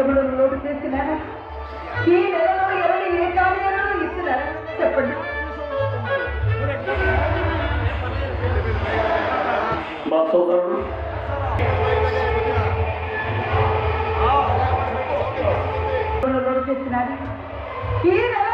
ఎవరు లోటు చేసినారా? ఈ నెలలో ఎవరు ఏ కార్యాలను ఇచ్చినారా? చెప్పండి. మా సోదరుడు. లోటు చేసినారు? ఈ నెలలో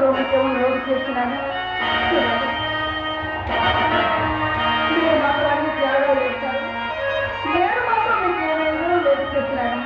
నేను మాత్రం మీకేమో లోటు చేసినాను మీరు మాత్రం అన్ని త్యాగాలు చేస్తారు. నేను మాత్రం మీకు ఏమైనా లోటు చేస్తున్నాను.